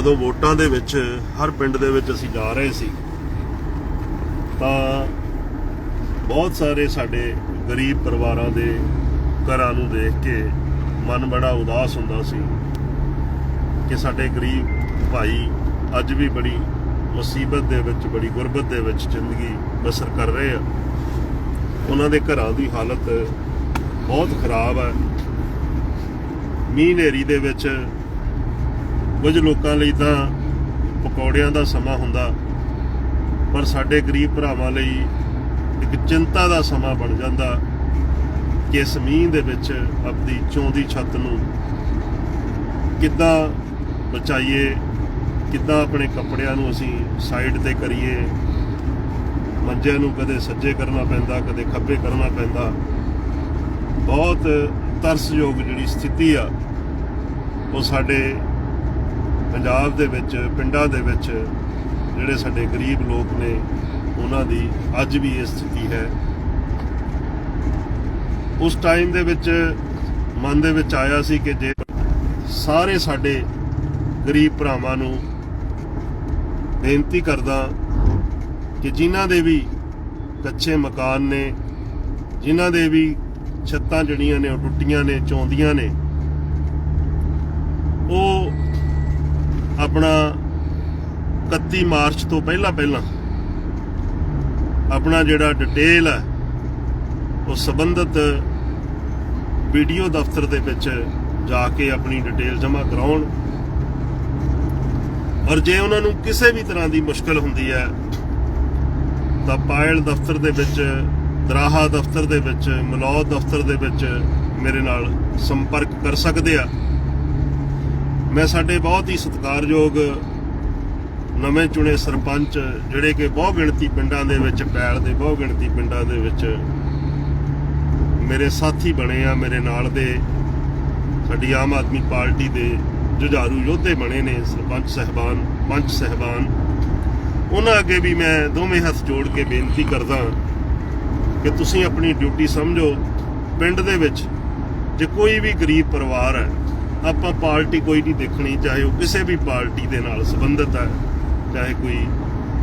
ਜਦੋਂ ਵੋਟਾਂ ਦੇ ਵਿੱਚ ਹਰ ਪਿੰਡ ਦੇ ਵਿੱਚ ਅਸੀਂ ਜਾ ਰਹੇ ਸੀ, ਤਾਂ ਬਹੁਤ ਸਾਰੇ ਸਾਡੇ ਗਰੀਬ ਪਰਿਵਾਰਾਂ ਦੇ ਘਰਾਂ ਨੂੰ ਦੇਖ ਕੇ ਮਨ ਬੜਾ ਉਦਾਸ ਹੁੰਦਾ ਸੀ ਕਿ ਸਾਡੇ ਗਰੀਬ ਭਾਈ ਅੱਜ ਵੀ ਬੜੀ ਮੁਸੀਬਤ ਦੇ ਵਿੱਚ, ਬੜੀ ਗੁਰਬਤ ਦੇ ਵਿੱਚ ਜ਼ਿੰਦਗੀ ਬਸਰ ਕਰ ਰਹੇ ਆ। ਉਹਨਾਂ ਦੇ ਘਰਾਂ ਦੀ ਹਾਲਤ ਬਹੁਤ ਖਰਾਬ ਹੈ ਮੀਂਹ ਹਨੇਰੀ ਦੇ ਵਿੱਚ ਕੁਝ ਲੋਕਾਂ ਲਈ ਤਾਂ ਪਕੌੜਿਆਂ ਦਾ ਸਮਾਂ ਹੁੰਦਾ, ਪਰ ਸਾਡੇ ਗਰੀਬ ਭਰਾਵਾਂ ਲਈ ਇੱਕ ਚਿੰਤਾ ਦਾ ਸਮਾਂ ਬਣ ਜਾਂਦਾ ਕਿ ਇਸ ਮੀਂਹ ਦੇ ਵਿੱਚ ਆਪਣੀ ਚੌਂਦੀ ਛੱਤ ਨੂੰ ਕਿੱਦਾਂ ਬਚਾਈਏ, ਕਿੱਦਾਂ ਆਪਣੇ ਕੱਪੜਿਆਂ ਨੂੰ ਅਸੀਂ ਸਾਈਡ ਤੇ ਕਰੀਏ, ਮੰਜਿਆਂ ਨੂੰ ਕਦੇ ਸੱਜੇ ਕਰਨਾ ਪੈਂਦਾ, ਕਦੇ ਖੱਬੇ ਕਰਨਾ ਪੈਂਦਾ। ਬਹੁਤ ਤਰਸਯੋਗ ਜਿਹੜੀ ਸਥਿਤੀ ਆ, ਉਹ ਸਾਡੇ ਪੰਜਾਬ ਦੇ ਵਿੱਚ, ਪਿੰਡਾਂ ਦੇ ਵਿੱਚ ਜਿਹੜੇ ਸਾਡੇ ਗਰੀਬ ਲੋਕ ਨੇ, ਉਹਨਾਂ ਦੀ ਅੱਜ ਵੀ ਇਹ ਸਥਿਤੀ ਹੈ। ਉਸ ਟਾਈਮ ਦੇ ਵਿੱਚ ਮਨ ਦੇ ਵਿੱਚ ਆਇਆ ਸੀ ਕਿ ਜੇ ਸਾਰੇ ਸਾਡੇ ਗਰੀਬ ਭਰਾਵਾਂ ਨੂੰ ਬੇਨਤੀ ਕਰਦਾ ਕਿ ਜਿਨ੍ਹਾਂ ਦੇ ਵੀ ਕੱਚੇ ਮਕਾਨ ਨੇ, ਜਿਨ੍ਹਾਂ ਦੇ ਵੀ ਛੱਤਾਂ ਜੜੀਆਂ ਨੇ, ਉਹ ਟੁੱਟੀਆਂ ਨੇ, ਚੌਂਦੀਆਂ ਨੇ, ਉਹ ਆਪਣਾ 31 ਮਾਰਚ ਤੋਂ ਪਹਿਲਾਂ ਪਹਿਲਾਂ ਆਪਣਾ ਜਿਹੜਾ ਡਿਟੇਲ ਹੈ ਉਹ ਸੰਬੰਧਿਤ ਵੀਡੀਓ ਦਫ਼ਤਰ ਦੇ ਵਿੱਚ ਜਾ ਕੇ ਆਪਣੀ ਡਿਟੇਲ ਜਮ੍ਹਾਂ ਕਰਾਉਣ। ਔਰ ਜੇ ਉਹਨਾਂ ਨੂੰ ਕਿਸੇ ਵੀ ਤਰ੍ਹਾਂ ਦੀ ਮੁਸ਼ਕਲ ਹੁੰਦੀ ਹੈ, ਤਾਂ ਪਾਇਲ ਦਫ਼ਤਰ ਦੇ ਵਿੱਚ, ਦਰਾਹਾ ਦਫ਼ਤਰ ਦੇ ਵਿੱਚ, ਮਲੌਦ ਦਫ਼ਤਰ ਦੇ ਵਿੱਚ ਮੇਰੇ ਨਾਲ ਸੰਪਰਕ ਕਰ ਸਕਦੇ ਆ। ਮੈਂ ਸਾਡੇ ਬਹੁਤ ਹੀ ਸਤਿਕਾਰਯੋਗ ਨਵੇਂ ਚੁਣੇ ਸਰਪੰਚ, ਜਿਹੜੇ ਕਿ ਬਹੁ ਗਿਣਤੀ ਪਿੰਡਾਂ ਦੇ ਵਿੱਚ, ਪੈਲ ਦੇ ਬਹੁ ਗਿਣਤੀ ਪਿੰਡਾਂ ਦੇ ਵਿੱਚ ਮੇਰੇ ਸਾਥੀ ਬਣੇ ਆ, ਮੇਰੇ ਨਾਲ ਦੇ ਸਾਡੀ ਆਮ ਆਦਮੀ ਪਾਰਟੀ ਦੇ ਜੁਝਾਰੂ ਯੋਧੇ ਬਣੇ ਨੇ, ਸਰਪੰਚ ਸਹਿਬਾਨ, ਪੰਚ ਸਹਿਬਾਨ। ਉਹਨਾਂ ਅੱਗੇ ਵੀ ਮੈਂ ਦੋਵੇਂ ਹੱਥ ਜੋੜ ਕੇ ਬੇਨਤੀ ਕਰਦਾ ਕਿ ਤੁਸੀਂ ਆਪਣੀ ਡਿਊਟੀ ਸਮਝੋ। ਪਿੰਡ ਦੇ ਵਿੱਚ ਜੇ ਕੋਈ ਵੀ ਗਰੀਬ ਪਰਿਵਾਰ ਹੈ ਆਪਾਂ ਪਾਰਟੀ ਕੋਈ ਨਹੀਂ ਦੇਖਣੀ, ਚਾਹੇ ਉਹ ਕਿਸੇ ਵੀ ਪਾਰਟੀ ਦੇ ਨਾਲ ਸੰਬੰਧਿਤ ਹੈ, ਚਾਹੇ ਕੋਈ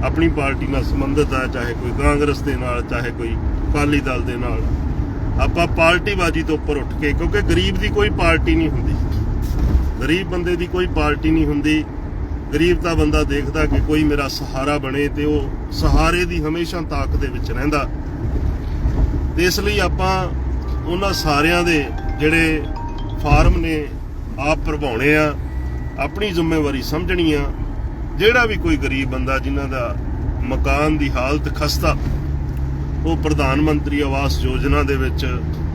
ਆਪਣੀ ਪਾਰਟੀ ਨਾਲ ਸੰਬੰਧਿਤ ਹੈ, ਚਾਹੇ ਕੋਈ ਕਾਂਗਰਸ ਦੇ ਨਾਲ, ਚਾਹੇ ਕੋਈ ਅਕਾਲੀ ਦਲ ਦੇ ਨਾਲ। ਆਪਾਂ ਪਾਰਟੀਬਾਜ਼ੀ ਤੋਂ ਉੱਪਰ ਉੱਠ ਕੇ, ਕਿਉਂਕਿ ਗਰੀਬ ਦੀ ਕੋਈ ਪਾਰਟੀ ਨਹੀਂ ਹੁੰਦੀ। ਗਰੀਬ ਬੰਦੇ ਦੀ ਕੋਈ ਪਾਰਟੀ ਨਹੀਂ ਹੁੰਦੀ। ਗਰੀਬ ਦਾ ਬੰਦਾ ਦੇਖਦਾ ਕਿ ਕੋਈ ਮੇਰਾ ਸਹਾਰਾ ਬਣੇ ਤੇ ਉਹ ਸਹਾਰੇ ਦੀ ਹਮੇਸ਼ਾ ਤਾਕ ਦੇ ਵਿੱਚ ਰਹਿੰਦਾ। ਤੇ ਇਸ ਲਈ ਆਪਾਂ ਉਹਨਾਂ ਸਾਰਿਆਂ ਦੇ ਜਿਹੜੇ ਫਾਰਮ ਨੇ ਆਪ ਪ੍ਰਭਾਉਣੇ ਆ, ਆਪਣੀ ਜ਼ਿੰਮੇਵਾਰੀ ਸਮਝਣੀ ਆ। ਜਿਹੜਾ ਵੀ ਕੋਈ ਗਰੀਬ ਬੰਦਾ ਜਿਨ੍ਹਾਂ ਦਾ ਮਕਾਨ ਦੀ ਹਾਲਤ ਖਸਤਾ, ਉਹ ਪ੍ਰਧਾਨ ਮੰਤਰੀ ਆਵਾਸ ਯੋਜਨਾ ਦੇ ਵਿੱਚ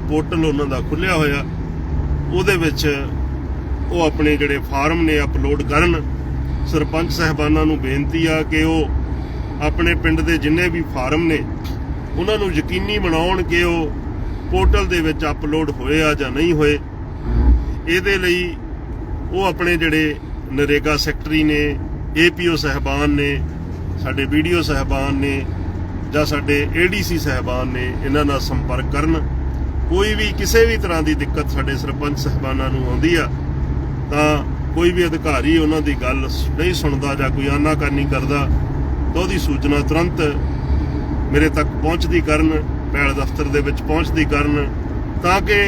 ਪੋਰਟਲ ਉਹਨਾਂ ਦਾ ਖੁੱਲਿਆ ਹੋਇਆ। ਉਹਦੇ ਵਿੱਚ ਉਹ ਆਪਣੇ ਜਿਹੜੇ ਫਾਰਮ ਨੇ ਅਪਲੋਡ ਕਰਨ। ਸਰਪੰਚ ਸਹਿਬਾਨਾਂ ਨੂੰ ਬੇਨਤੀ ਆ ਕਿ ਉਹ ਆਪਣੇ ਪਿੰਡ ਦੇ ਜਿੰਨੇ ਵੀ ਫਾਰਮ ਨੇ, ਉਹਨਾਂ ਨੂੰ ਯਕੀਨੀ ਬਣਾਉਣ ਕਿ ਉਹ ਪੋਰਟਲ ਦੇ ਵਿੱਚ ਅਪਲੋਡ ਹੋਏ ਆ ਜਾਂ ਨਹੀਂ ਹੋਏ। ਇਹਦੇ ਲਈ ਉਹ ਆਪਣੇ ਜਿਹੜੇ ਨਰੇਗਾ ਸੈਕਟਰੀ ਨੇ, ਏਪੀਓ ਸਹਿਬਾਨ ਨੇ, ਸਾਡੇ ਵੀਡੀਓ ਸਹਿਬਾਨ ਨੇ ਜਾਂ ਸਾਡੇ ਏਡੀਸੀ ਸਹਿਬਾਨ ਨੇ, ਇਹਨਾਂ ਨਾਲ ਸੰਪਰਕ ਕਰਨ। ਕੋਈ ਵੀ ਕਿਸੇ ਵੀ ਤਰ੍ਹਾਂ ਦੀ ਦਿੱਕਤ ਸਾਡੇ ਸਰਪੰਚ ਸਹਿਬਾਨਾਂ ਨੂੰ ਆਉਂਦੀ ਆ, ਤਾਂ ਕੋਈ ਵੀ ਅਧਿਕਾਰੀ ਉਹਨਾਂ ਦੀ ਗੱਲ ਨਹੀਂ ਸੁਣਦਾ ਜਾਂ ਕੋਈ ਆਨਾਕਾਨੀ ਕਰਦਾ, ਤਾਂ ਉਹਦੀ ਸੂਚਨਾ ਤੁਰੰਤ ਮੇਰੇ ਤੱਕ ਪਹੁੰਚਦੀ ਕਰਨ, ਪੈਲ ਦਫ਼ਤਰ ਦੇ ਵਿੱਚ ਪਹੁੰਚਦੀ ਕਰਨ, ਤਾਂ ਕਿ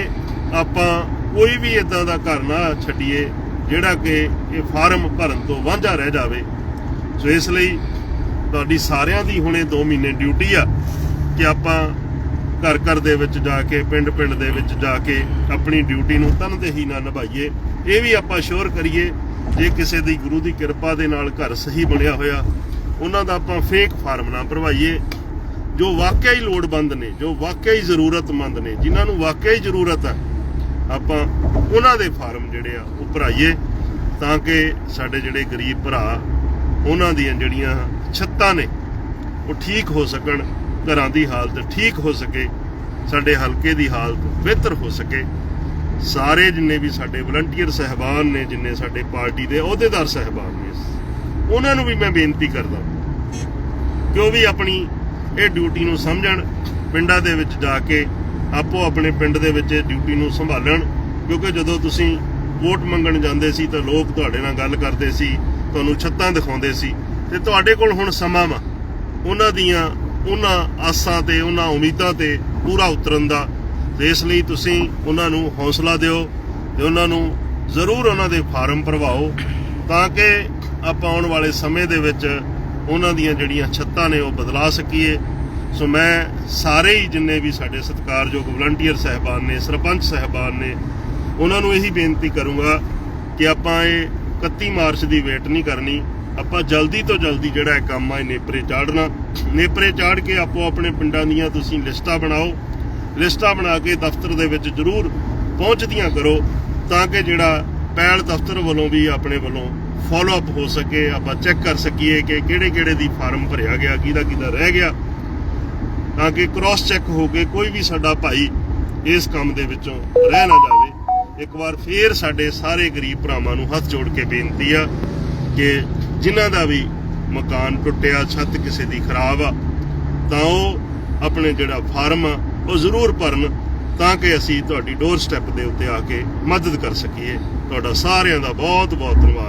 ਆਪਾਂ ਕੋਈ ਵੀ ਇਦਾਂ ਦਾ ਘਰ ਨਾ ਛੱਡੀਏ, ਜਿਹੜਾ ਕਿ ਇਹ ਫਾਰਮ ਭਰਨ ਤੋਂ ਵਾਂਝਾ ਰਹਿ ਜਾਵੇ। ਸੋ ਇਸ ਲਈ ਤੁਹਾਡੀ ਸਾਰਿਆਂ ਦੀ ਹੁਣੇ 2 ਮਹੀਨੇ ਡਿਊਟੀ ਆ ਕਿ ਆਪਾਂ ਘਰ ਘਰ ਦੇ ਵਿੱਚ ਜਾ ਕੇ, ਪਿੰਡ ਪਿੰਡ ਦੇ ਵਿੱਚ ਜਾ ਕੇ ਆਪਣੀ ਡਿਊਟੀ ਨੂੰ ਤਨਦੇਹੀ ਨਾਲ ਨਿਭਾਈਏ। ਇਹ ਵੀ ਆਪਾਂ ਸ਼ੋਰ ਕਰੀਏ, ਜੇ ਕਿਸੇ ਦੀ ਗੁਰੂ ਦੀ ਕਿਰਪਾ ਦੇ ਨਾਲ ਘਰ ਸਹੀ ਬਣਿਆ ਹੋਇਆ, ਉਹਨਾਂ ਦਾ ਆਪਾਂ ਫੇਕ ਫਾਰਮ ਨਾ ਭਰਵਾਈਏ। ਜੋ ਵਾਕਿਆ ਹੀ ਲੋੜਵੰਦ ਨੇ, ਜੋ ਵਾਕਿਆ ਹੀ ਜ਼ਰੂਰਤਮੰਦ ਨੇ, ਜਿਨ੍ਹਾਂ ਨੂੰ ਵਾਕਿਆ ਹੀ ਜ਼ਰੂਰਤ ਹੈ ਆਪਾਂ ਉਹਨਾਂ ਦੇ ਫਾਰਮ ਜਿਹੜੇ ਆ ਉਹ ਭਰਾਈਏ ਤਾਂ ਕਿ ਸਾਡੇ ਜਿਹੜੇ ਗਰੀਬ ਭਰਾ, ਉਹਨਾਂ ਦੀਆਂ ਜਿਹੜੀਆਂ ਛੱਤਾਂ ਨੇ, ਉਹ ਠੀਕ ਹੋ ਸਕਣ, ਘਰਾਂ ਦੀ ਹਾਲਤ ਠੀਕ ਹੋ ਸਕੇ, ਸਾਡੇ ਹਲਕੇ ਦੀ ਹਾਲਤ ਬਿਹਤਰ ਹੋ ਸਕੇ। ਸਾਰੇ ਜਿੰਨੇ ਵੀ ਸਾਡੇ ਵਲੰਟੀਅਰ ਸਹਿਬਾਨ ਨੇ, ਜਿੰਨੇ ਸਾਡੇ ਪਾਰਟੀ ਦੇ ਅਹੁਦੇਦਾਰ ਸਹਿਬਾਨ ਨੇ, ਉਹਨਾਂ ਨੂੰ ਵੀ ਮੈਂ ਬੇਨਤੀ ਕਰਦਾ ਕਿ ਉਹ ਵੀ ਆਪਣੀ ਇਹ ਡਿਊਟੀ ਨੂੰ ਸਮਝਣ, ਪਿੰਡਾਂ ਦੇ ਵਿੱਚ ਜਾ ਕੇ ਆਪੋ ਆਪਣੇ ਪਿੰਡ ਦੇ ਵਿੱਚ ਡਿਊਟੀ ਨੂੰ ਸੰਭਾਲਣ, ਕਿਉਂਕਿ ਜਦੋਂ ਤੁਸੀਂ ਵੋਟ ਮੰਗਣ ਜਾਂਦੇ ਸੀ ਤਾਂ ਲੋਕ ਤੁਹਾਡੇ ਨਾਲ ਗੱਲ ਕਰਦੇ ਸੀ, ਤੁਹਾਨੂੰ ਛੱਤਾਂ ਦਿਖਾਉਂਦੇ ਸੀ। ਤੇ ਤੁਹਾਡੇ ਕੋਲ ਹੁਣ ਸਮਾਂ ਵਾ। ਉਹਨਾਂ ਦੀਆਂ, ਉਹਨਾਂ ਆਸਾਂ ਤੇ, ਉਹਨਾਂ ਉਮੀਦਾਂ ਤੇ ਪੂਰਾ ਉਤਰਨ ਦਾ। ਤੇ ਇਸ ਲਈ ਤੁਸੀਂ ਉਹਨਾਂ ਨੂੰ ਹੌਸਲਾ ਦਿਓ ਤੇ ਉਹਨਾਂ ਨੂੰ ਜ਼ਰੂਰ ਉਹਨਾਂ ਦੇ ਫਾਰਮ ਭਰਵਾਓ, ਤਾਂ ਕਿ ਆਪਾਂ ਆਉਣ ਵਾਲੇ ਸਮੇਂ ਦੇ ਵਿੱਚ ਉਹਨਾਂ ਦੀਆਂ ਜਿਹੜੀਆਂ ਛੱਤਾਂ ਨੇ ਉਹ ਬਦਲਾ ਸਕੀਏ। ਸੋ ਮੈਂ ਸਾਰੇ ਹੀ ਜਿੰਨੇ ਵੀ ਸਾਡੇ ਸਤਿਕਾਰਯੋਗ ਵਲੰਟੀਅਰ ਸਹਿਬਾਨ ਨੇ, ਸਰਪੰਚ ਸਹਿਬਾਨ ਨੇ, ਉਹਨਾਂ ਨੂੰ ਇਹੀ ਬੇਨਤੀ ਕਰੂੰਗਾ ਕਿ ਆਪਾਂ ਇਹ 31 ਮਾਰਚ ਦੀ ਵੇਟ ਨਹੀਂ ਕਰਨੀ। ਆਪਾਂ ਜਲਦੀ ਤੋਂ ਜਲਦੀ ਜਿਹੜਾ ਇਹ ਕੰਮ ਆ, ਇਹ ਨੇਪਰੇ ਚਾੜਨਾ। ਨੇਪਰੇ ਚਾੜ ਕੇ ਆਪੋ ਆਪਣੇ ਪਿੰਡਾਂ ਦੀਆਂ ਤੁਸੀਂ ਲਿਸਟਾਂ ਬਣਾਓ। ਲਿਸਟਾਂ ਬਣਾ ਕੇ ਦਫ਼ਤਰ ਦੇ ਵਿੱਚ ਜ਼ਰੂਰ ਪਹੁੰਚਦੀਆਂ ਕਰੋ ਤਾਂ ਕਿ ਜਿਹੜਾ ਪਹਿਲ ਦਫ਼ਤਰ ਵੱਲੋਂ ਵੀ ਆਪਣੇ ਵੱਲੋਂ ਫਾਲੋ ਅਪ ਹੋ ਸਕੇ। ਆਪਾਂ ਚੈੱਕ ਕਰ ਸਕੀਏ ਕਿ ਕਿਹੜੇ ਕਿਹੜੇ ਦੀ ਫਾਰਮ ਭਰਿਆ ਗਿਆ ਕਿਹਦਾ ਕਿਹਦਾ ਰਹਿ ਗਿਆ। ਤਾਂ ਕਿ ਕ੍ਰਾਸ ਚੈੱਕ ਹੋ ਕੇ ਕੋਈ ਵੀ ਸਾਡਾ ਭਾਈ ਇਸ ਕੰਮ ਦੇ ਵਿੱਚੋਂ ਰਹਿ ਨਾ ਜਾਵੇ। ਇੱਕ ਵਾਰ ਫੇਰ ਸਾਡੇ ਸਾਰੇ ਗਰੀਬ ਭਰਾਵਾਂ ਨੂੰ ਹੱਥ ਜੋੜ ਕੇ ਬੇਨਤੀ ਆ ਕਿ ਜਿਨ੍ਹਾਂ ਦਾ ਵੀ ਮਕਾਨ ਟੁੱਟਿਆ, ਛੱਤ ਕਿਸੇ ਦੀ ਖਰਾਬ ਆ, ਤਾਂ ਉਹ ਆਪਣੇ ਜਿਹੜਾ ਫਾਰਮ ਆ, ਉਹ ਜ਼ਰੂਰ ਭਰਨ ਤਾਂ ਕਿ ਅਸੀਂ ਤੁਹਾਡੀ ਡੋਰ ਸਟੈਪ ਦੇ ਉੱਤੇ ਆ ਕੇ ਮਦਦ ਕਰ ਸਕੀਏ। ਤੁਹਾਡਾ ਸਾਰਿਆਂ ਦਾ ਬਹੁਤ ਬਹੁਤ ਧੰਨਵਾਦ।